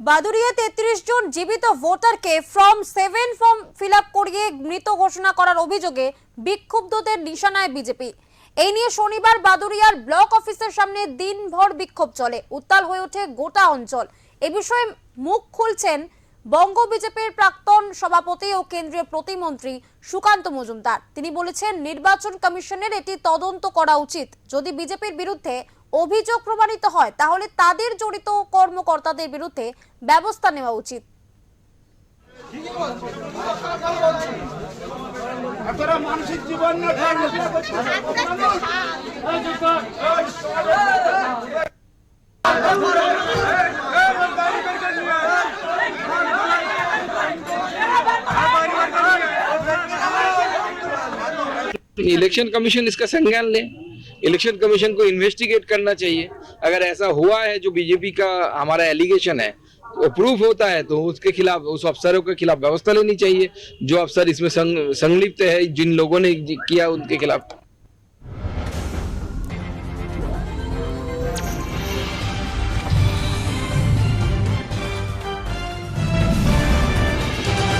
বাদুড়িয়া তেত্রিশ জন জীবিত ভোটারকে ফর্ম সেভেন ফর্ম ফিল করিয়ে মৃত ঘোষণা করার অভিযোগে বিক্ষুব্ধদের নিশানায় বিজেপি। এই নিয়ে শনিবার বাদুরিয়ার ব্লক অফিসের সামনে দিনভর বিক্ষোভ চলে। উত্তাল হয়ে ওঠে গোটা অঞ্চল। এ বিষয়ে মুখ খুলছেন বঙ্গ বিজেপির প্রাক্তন সভাপতি ও কেন্দ্রীয় প্রতিমন্ত্রী সুকান্ত মজুমদার। তিনি বলেছেন নির্বাচন কমিশনের এটি তদন্ত করা উচিত। যদি বিজেপির বিরুদ্ধে অভিযোগ প্রমাণিত হয় তাহলে তাদের জড়িত কর্মকর্তাদের বিরুদ্ধে ব্যবস্থা নেওয়া উচিত। আপনারা মানসিক জীবন इलेक्शन कमीशन इसका संज्ञान ले। इलेक्शन कमीशन को इन्वेस्टिगेट करना चाहिए। अगर ऐसा हुआ है जो बीजेपी का हमारा एलिगेशन है वो प्रूफ होता है तो उसके खिलाफ उस अफसरों के खिलाफ व्यवस्था लेनी चाहिए। जो अफसर इसमें संलिप्त है जिन लोगों ने किया उनके खिलाफ